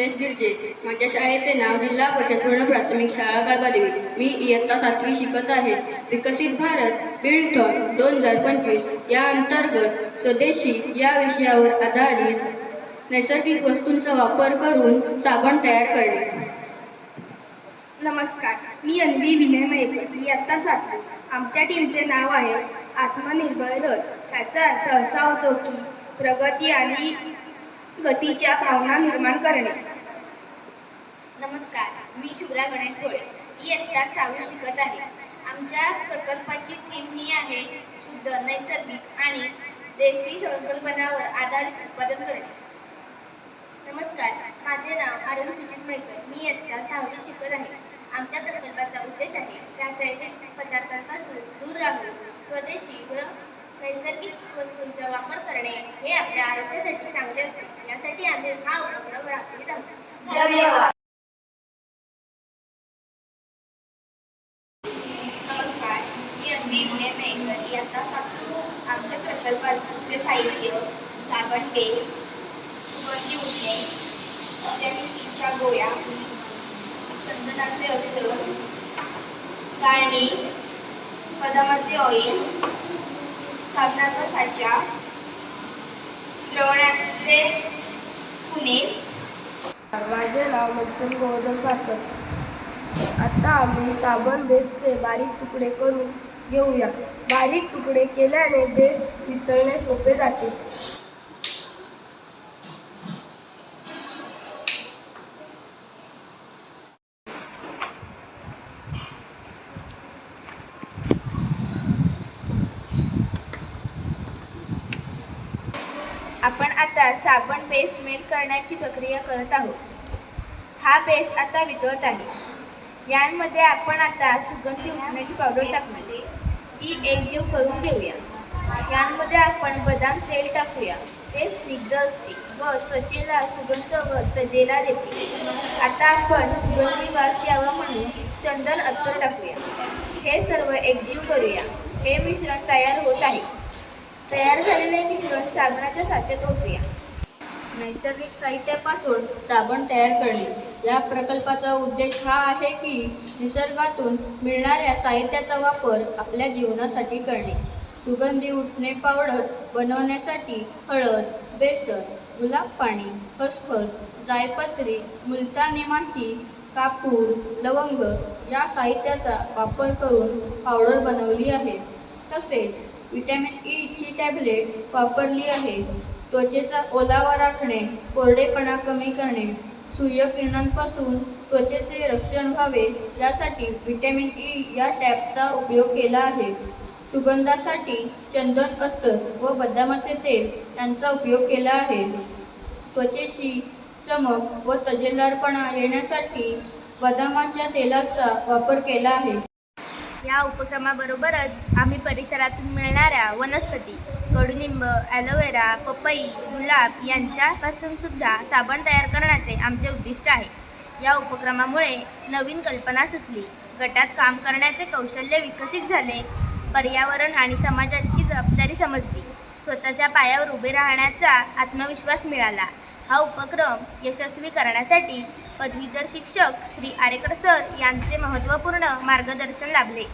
दिनेश गिरजे. माझ्या शाळेचे नाव जिल्हा परिषद पूर्ण प्राथमिक शाळा काळबादेवी मी इयत्ता सातवी शिकत आहे. विकसित भारत बिल्डथॉन दोन हजार पंचवीस. या अंतर्गत स्वदेशी या विषयावर आधारित नैसर्गिक वस्तूंचा वापर करून साबण तयार करणे. नमस्कार. मी अन्वी विनय मयेकर इयत्ता सातवी. आमच्या टीमचे नाव आहे आत्मनिर्भर रथ. याचा अर्थ असा होतो की प्रगती आणि गतीच्या भावना निर्माण करणे. नमस्कार मी शिवरा गणेश गोळे इयत्ता सहावी शिकत आहे. आमच्या प्रकल्पाची थीम ही आहे शुद्ध नैसर्गिक आणि देशी संकल्पनावर आधारित उत्पादन करणे. नमस्कार माझे नाव आरोग्य सुचित मैकर मी इयत्ता सहावी शिकत आहे. आमच्या प्रकल्पाचा उद्देश आहे रासायनिक पदार्थांपासून दूर राहून स्वदेशी व नैसर्गिक वस्तूंचा वापर करणे हे आपल्या आरोग्यासाठी चांगले असते. यासाठी आम्ही हा उपक्रम राबवित आहोत. धन्यवाद नमस्कार मी अन्वी विनय मयेकर इयत्ता आमच्या प्रकल्पाचे साहित्य साबण बेस सुगंधी उठणे व्हिटॅमिन गोळ्या चंदनाचे अत्तर गाळणी बदामाचे ऑइल साबणाचा साचा द्रवणाचे पुणे माझे नाव मध्यम गोवर्धन पाकर आता आम्ही साबण बेसचे बारीक तुकडे करून घेऊया. बारीक तुकडे केल्याने बेस वितळणे सोपे जाते. आपण आता साबण पेस्ट मेल्ट करण्याची प्रक्रिया करत आहोत. हा पेस्ट आता वितळत आहे. यांमध्ये आपण आता सुगंधी उठण्याची पावडर टाकणार. ती एकजीव करून घेऊया. यांमध्ये आपण बदाम तेल टाकूया. ते स्निग्ध असते व त्वचेला सुगंध व तजेला देते आता आपण सुगंधी वास यावा म्हणून चंदन अत्तर टाकूया. हे सर्व एकजीव करूया. हे मिश्रण तयार होत आहे. तयार झालेले मिश्रण साबणाच्या साच्यात ओतूया. नैसर्गिक साहित्यापासून साबण तयार करणे. या प्रकल्पाचा उद्देश हा आहे की निसर्गातून मिळणाऱ्या साहित्याचा वापर आपल्या जीवनासाठी करणे. सुगंधी उठणे पावडर बनवण्यासाठी हळद बेसन गुलाब पाणी खसखस जायपत्री मुलतानी माती कापूर लवंग या साहित्याचा वापर करून पावडर बनवली आहे. तसेच विटॅमिन ईची टॅबलेट वापरली आहे. त्वचेचा ओलावा राखणे कोरडेपणा कमी करणे सूर्यकिरणांपासून त्वचेचे रक्षण व्हावे यासाठी व्हिटॅमिन ई या टॅबचा उपयोग केला आहे. सुगंधासाठी चंदन अत्तर व बदामाचे तेल यांचा उपयोग केला आहे. त्वचेची चमक व तजेलदारपणा येण्यासाठी बदामाच्या तेलाचा वापर केला आहे. या उपक्रमाबरोबरच आम्ही परिसरातून मिळणाऱ्या वनस्पती कडुनिंब ॲलोवेरा पपई गुलाब यांच्यापासून सुद्धा साबण तयार करण्याचे आमचे उद्दिष्ट आहे. या उपक्रमामुळे नवीन कल्पना सुचली. गटात काम करण्याचे कौशल्य विकसित झाले. पर्यावरण आणि समाजाची जबाबदारी समजली. स्वतःच्या पायावर उभे राहण्याचा आत्मविश्वास मिळाला. हा उपक्रम यशस्वी करण्यासाठी पदवीधर शिक्षक श्री आरेकर सर यांचे महत्त्वपूर्ण मार्गदर्शन लाभले.